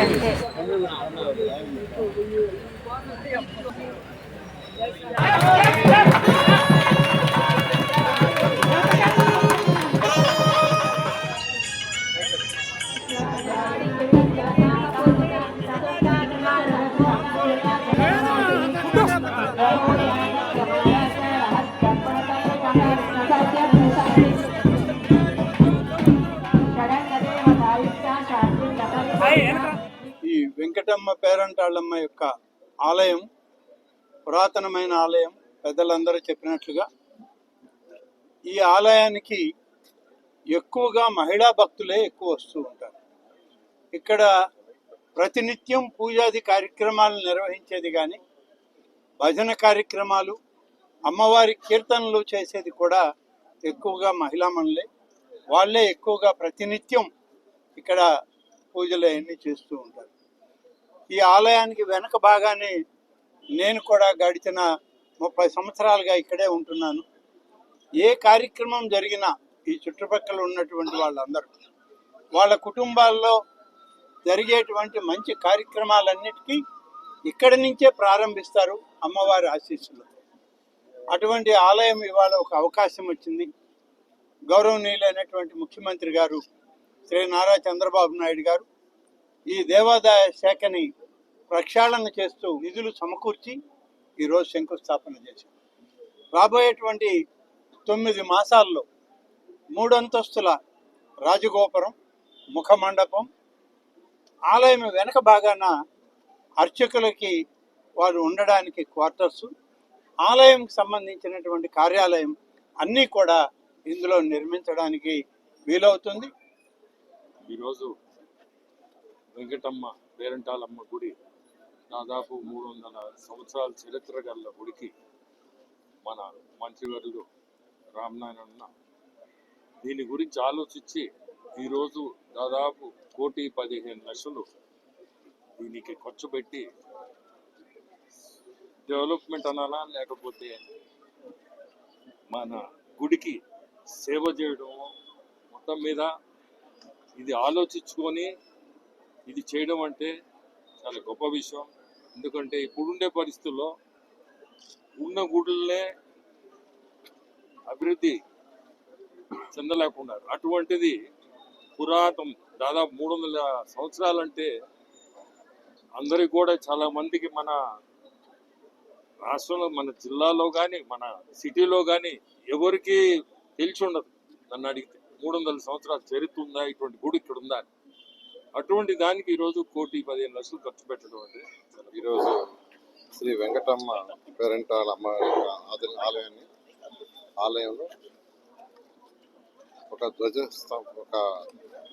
అంతే ఈ వెంకటమ్మ పేరంటాళ్ళమ్మ యొక్క ఆలయం పురాతనమైన ఆలయం పెద్దలందరూ చెప్పినట్లుగా ఈ ఆలయానికి ఎక్కువగా మహిళా భక్తులే ఎక్కువ వస్తూ ఉంటారు. ఇక్కడ ప్రతినిత్యం పూజాది కార్యక్రమాలు నిర్వహించేది కానీ భజన కార్యక్రమాలు అమ్మవారి కీర్తనలు చేసేది కూడా ఎక్కువగా మహిళామణులే వాళ్ళే ఎక్కువగా ప్రతినిత్యం ఇక్కడ పూజలు అవన్నీ చేస్తూ ఉంటారు. ఈ ఆలయానికి వెనక భాగాన్ని నేను కూడా గడిచిన ముప్పై సంవత్సరాలుగా ఇక్కడే ఉంటున్నాను. ఏ కార్యక్రమం జరిగినా ఈ చుట్టుపక్కల ఉన్నటువంటి వాళ్ళందరూ వాళ్ళ కుటుంబాల్లో జరిగేటువంటి మంచి కార్యక్రమాలన్నిటికీ ఇక్కడి నుంచే ప్రారంభిస్తారు అమ్మవారి ఆశీస్సులు. అటువంటి ఆలయం ఇవాళ ఒక అవకాశం వచ్చింది. గౌరవనీయులైనటువంటి ముఖ్యమంత్రి గారు శ్రీ నారా చంద్రబాబు నాయుడు గారు ఈ దేవాదాయ శాఖని ప్రక్షాళన చేస్తూ నిధులు సమకూర్చి ఈరోజు శంకుస్థాపన చేశాం రాబోయేటువంటి తొమ్మిది మాసాల్లో మూడంతస్తుల రాజగోపురం ముఖ మండపం ఆలయం వెనక భాగాన అర్చకులకి వారు ఉండడానికి క్వార్టర్స్ ఆలయంకి సంబంధించినటువంటి కార్యాలయం అన్నీ కూడా ఇందులో నిర్మించడానికి వీలవుతుంది. ఈరోజు వెంకటమ్మ పేరంటాలమ్మ గుడి దాదాపు మూడు వందల సంవత్సరాల చరిత్ర గల గుడికి మన మంత్రివర్యులు రామనారాయణ దీని గురించి ఆలోచించి ఈరోజు దాదాపు కోటి పదిహేను లక్షలు దీనికి ఖర్చు పెట్టి డెవలప్మెంట్ అనాలా లేకపోతే మన గుడికి సేవ చేయడం మొత్తం మీద ఇది ఆలోచించుకొని ఇది చేయడం అంటే చాలా గొప్ప విషయం. ఎందుకంటే ఇప్పుడుండే పరిస్థితుల్లో ఉన్న గుడులనే అభివృద్ధి చెందలేకున్నారు. అటువంటిది పురాతనం దాదాపు మూడు వందల సంవత్సరాలంటే అందరికి కూడా చాలా మందికి మన రాష్ట్రంలో మన జిల్లాలో కానీ మన సిటీలో కానీ ఎవరికి తెలిసి ఉండదు నన్ను అడిగితే. మూడు వందల సంవత్సరాల చరిత్ర ఉందా? ఇటువంటి గుడి ఇక్కడ ఉందా అటువంటి దానికి ఈరోజు కోటి పదిహేను లక్షలు ఖర్చు పెట్టడం అంటే ఈరోజు శ్రీ వెంకటమ్మ పేరెంటాల అమ్మ యొక్క ఆలయాన్ని ఆలయంలో ఒక ధ్వజ ఒక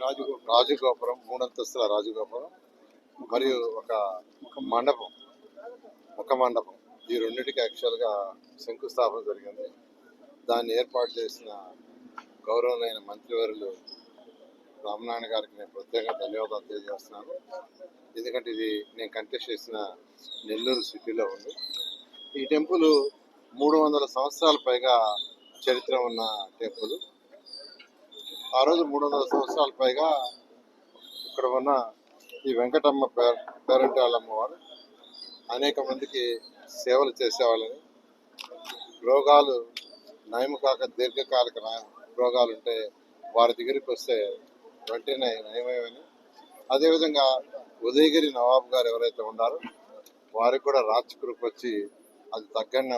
రాజగోపురం రాజగోపురం మూడంతస్తుల రాజగోపురం మరియు ఒక మండపం ఒక మండపం. ఈ రెండింటికి యాక్చువల్గా శంకుస్థాపన జరిగింది. దాన్ని ఏర్పాటు చేసిన గౌరవమైన మంత్రివర్యులు రామనారాయణ గారికి నేను ప్రత్యేకంగా ధన్యవాదాలు తెలియజేస్తున్నాను. ఎందుకంటే ఇది నేను కంటెస్ట్ చేసిన నెల్లూరు సిటీలో ఉంది. ఈ టెంపుల్ మూడు వందల సంవత్సరాల పైగా చరిత్ర ఉన్న టెంపుల్. ఆ రోజు మూడు వందల సంవత్సరాల పైగా ఇక్కడ ఉన్న ఈ వెంకటమ్మ పేర పేరంటాలమ్మ వారు అనేక మందికి సేవలు చేసేవాళ్ళని. రోగాలు నయము కాక దీర్ఘకాలిక రోగాలు ఉంటే వారి దగ్గరికి వస్తే వెంటనే నయమేమని అదేవిధంగా ఉదయగిరి నవాబు గారు ఎవరైతే ఉన్నారో వారికి కూడా రాజ్ వచ్చి అది తగ్గండి